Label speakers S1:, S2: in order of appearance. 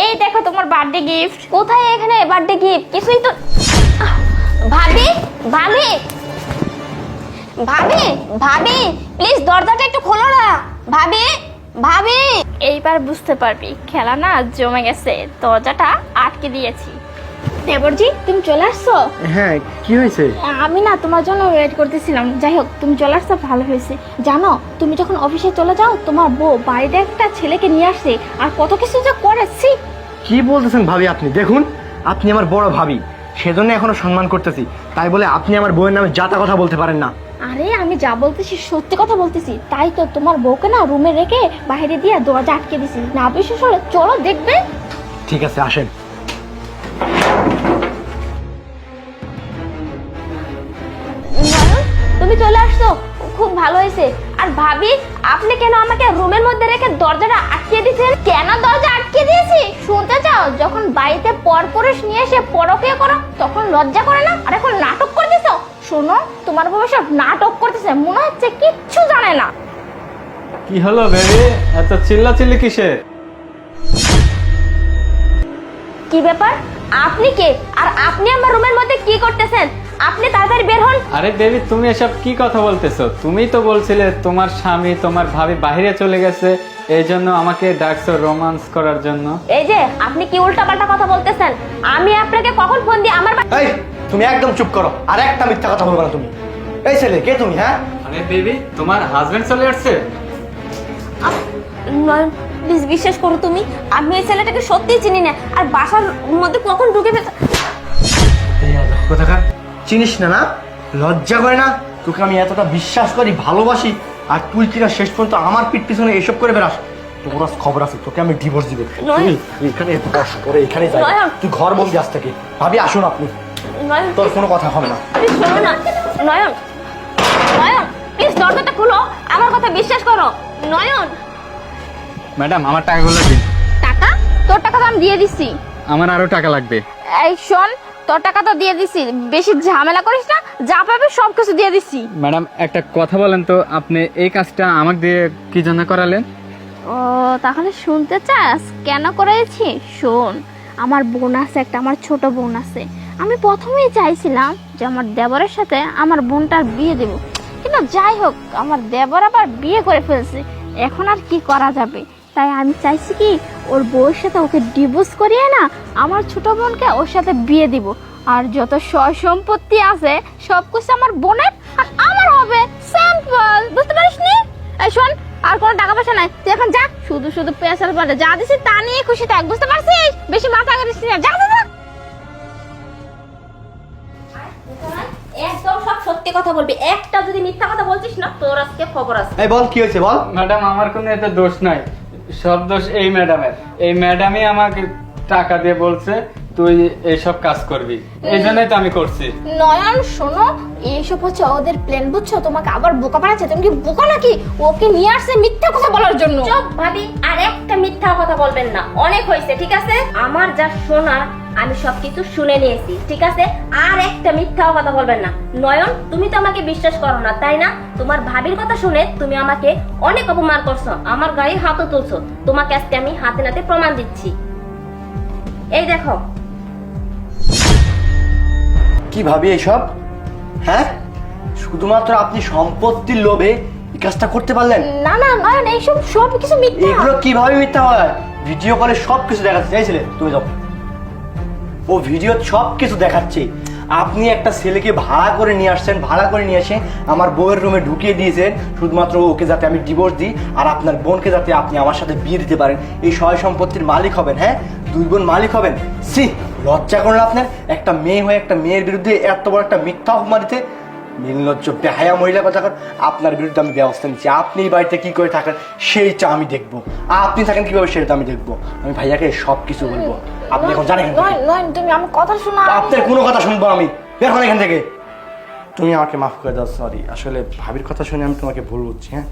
S1: এই দেখো তোমার বার্থডে গিফট কোথায় এখানে বার্থডে গিফট কিছুই তো ভাবি ভাবি। ভাবি ভাবি প্লিজ দরজাটা একটু খোলো না। ভাবি ভাবি। এইবার বুঝতে পারবি, খেলা না জমে গেছে। দরজাটা আটকে দিয়েছি। দেবরজি তুমি চলে আসছো?
S2: হ্যাঁ কি হয়েছে?
S1: আমি না তোমার জন্য ওয়েট করতেছিলাম। যাই হোক তুমি চলে আসছো ভালো হয়েছে। জানো তুমি যখন অফিসে চলে যাও তোমার বউ বাড়িতে একটা ছেলেকে নিয়ে আসছে আর কত কিছু যে
S2: কি বলতেছেন ভাবি আপনি? দেখুন আপনি আমার বড় ভাবি। সেজন্য এখনও সম্মান করতেছি। তাই বলে আপনি আমার বউয়ের নামে যাতা কথা বলতে পারেন না।
S1: আরে আমি যা বলতেছি সত্যি কথা বলতেছি। তাই তো তোমার বউকে না রুমে রেখে বাইরে দিয়ে দরজা আটকে দিছি। না বিশেষ হলে চলো দেখবে।
S2: ঠিক আছে আসেন।
S1: তুমি চলে আসছো। খুব ভালো হয়েছে। আর ভাবি আপনি কেন আমাকে রুমের মধ্যে রেখে দরজাটা আটকে দিয়েছেন? কেন দরজা আটকে দিয়েছি? শুনতে চাও যখন বাড়িতে পরপুরুষ নিয়ে এসে পরকে করো তখন লজ্জা করে না? আর এখন নাটক করতেছ? শোনো তোমার বউ সব নাটক করতেছে মনে হচ্ছে কিচ্ছু জানে না।
S3: কি হলো বেবি? এত চিল্লা চিল্লি কিসের?
S1: কি ব্যাপার? আপনি কে? আর আপনি আমার রুমের মধ্যে কি করতেছেন? আপনি তাড়াতাড়ি বের হন।
S3: আরে বেবি তুমি এসব কি কথা বলতেছো? তুমি তো বলছিলে তোমার স্বামী তোমার ভাবি বাইরে চলে গেছে এই জন্য আমাকে ডাকছো রোমান্স করার জন্য।
S1: এই যে আপনি কি উল্টাপাল্টা কথা বলতেছেন? আমি আপনাকে কখন ফোন দিয়ে আমার বা-
S2: এই তুমি একদম চুপ করো। আর একটা মিথ্যা কথা বলব না তুমি। এই ছেলে কে তুমি হ্যাঁ?
S3: আরে বেবি তোমার হাজবেন্ড চলে আসছে?
S1: নয়ন প্লিজ বিশ্বাস করো তুমি আমি এই ছেলেটাকে সত্যিই চিনি না আর বাসার মধ্যে কখন ঢুকে
S2: কোথাকার? চিনিস না না? লজ্জা করে না? তোকে আমি এতটা বিশ্বাস করি ভালোবাসি আর তুই কিনা শেষ পর্যন্ত আমার পিঠ পিছনে এসব করে বেড়াস। তোর খবর আছে তোকে আমি ডিভোর্স দিবে। তুই এখানে বস করে এখানে যাই। তুই ঘর বন্দি আজ থেকে। ভাবি আসুন আপনি।
S1: নয়ন
S2: তোর কোনো কথা হবে না।
S1: নয়ন নয়ন প্লিজ দরজাটা খুলো আমার কথা বিশ্বাস করো। নয়ন
S3: ম্যাডাম আমার টাকাগুলো দিন।
S1: টাকা? তোর টাকা তো আমি দিয়ে দিছি।
S3: আমার আরও টাকা লাগবে।
S1: এই শোন তোর টাকা তো দিয়ে দিছি। বেশি ঝামেলা করিস না যা পাবে সব কিছু দিয়ে দিছি।
S3: ম্যাডাম একটা কথা বলেন তো আপনি এই কাজটা আমাকে দিয়ে কি জন্য করালেন?
S1: ও তাহলে শুনতে চাস? কেন করেছি? শোন আমার বোন আছে একটা আমার ছোট বোন আছে। আমি প্রথমেই চাইছিলাম যে আমার দেবরের সাথে আমার বোনটার বিয়ে দেব। কিন্তু যাই হোক আমার দেবর আবার বিয়ে করে ফেলছে। এখন আর কি করা যাবে? তাই আমি চাইছি কি ওর বউয়ের সাথে ওকে ডিভোর্স করিয়ে না আমার ছোট বোনকে ওর সাথে বিয়ে দিব। আর যত সয় সম্পত্তি আছে সব কিছু আমার বোনের আর আমার হবে। সিম্পল বুঝতে পারিস নি এই শোন আর কোনো টাকা পয়সা নাই। তুই এখন যা শুধু শুধু পেশাল পারে যা দিছিস তা নিয়ে খুশি থাক বুঝতে পারছিস? বেশি মাথা করিস না। যা যা, যা। একদম সব সত্যি কথা বলবি। একটা যদি মিথ্যা কথা বলছিস না তোর আজকে খবর আছে।
S2: এই বল কি হয়েছে বল?
S3: ম্যাডাম আমার কোনো এতে দোষ নাই। সব দোষ এই ম্যাডামের। এই ম্যাডামই আমাকে টাকা দিয়ে বলছে তুই এইসব কাজ করবি। এই জন্যই তো আমি করছি।
S1: নয়ন শোনো এইসব হচ্ছে ওদের প্ল্যান বুঝছ? তোমাকে আবার বোকা বানাচ্ছে। তুমি কি বোকা নাকি? ওকে নিয়ে আসছে মিথ্যা কথা বলার জন্য। চুপ ভাবি আর একটা মিথ্যা কথা বলবেন না। অনেক হয়েছে ঠিক আছে? আমার যা শোনার আমি সবকিছু শুনে নিয়েছি ঠিক আছে? আর একটা মিথ্যা কথা বলবেন না। নয়ন তুমি তো আমাকে বিশ্বাস করো না তাই না? তোমার ভাবির কথা শুনে তুমি আমাকে অনেক অপমান করছ আমার গায়ে হাতও তুলছো। তোমাকে আজকে আমি হাতে নাতে প্রমাণ দিচ্ছি। এই দেখো।
S2: কি ভাবি এইসব? হ্যাঁ? শুধুমাত্র আপনি সম্পত্তির লোভে এই কাজটা করতে পারলেন?
S1: না না নয়ন এইসব সব কিছু মিথ্যা।
S2: এগুলো কীভাবে মিথ্যা হয়? ভিডিও কলে সব কিছু দেখাচ্ছে চাইছিলে তুমি যাও ও ভিডিও সব কিছু দেখাচ্ছে। আপনি একটা ছেলেকে ভাড়া করে নিয়ে আসছেন, ভাড়া করে নিয়ে এসে আমার বউয়ের রুমে ঢুকিয়ে দিয়েছেন, শুধুমাত্র ওকে যাতে আমি ডিভোর্স দিই আর আপনার বোনকে যাতে আপনি আমার সাথে বিয়ে দিতে পারেন। এই সয় সম্পত্তির মালিক হবেন হ্যাঁ? দুই বোন মালিক হবেন। সি লজ্জা করুন আপনার? একটা মেয়ে হয়ে একটা মেয়ের বিরুদ্ধে এত বড় একটা মিথ্যা অপমান দিতে নির্লজ্জ বেহায়া মহিলা কথা আপনার বিরুদ্ধে আমি ব্যবস্থা নিচ্ছি। আপনি বাড়িতে কি করে থাকেন সেইটা আমি দেখব। আপনি থাকেন কীভাবে সেটা আমি দেখব। আমি ভাইয়াকে সব কিছু বলব। আপনি এখন জানেন এখান
S1: তুমি আমার কথা শোনো
S2: আপনার কোনো কথা শুনব আমি। বের হন এখান থেকে। তুমি আমাকে মাফ করে দাও সরি আসলে ভাবির কথা শুনে আমি তোমাকে ভুল বুঝছি হ্যাঁ?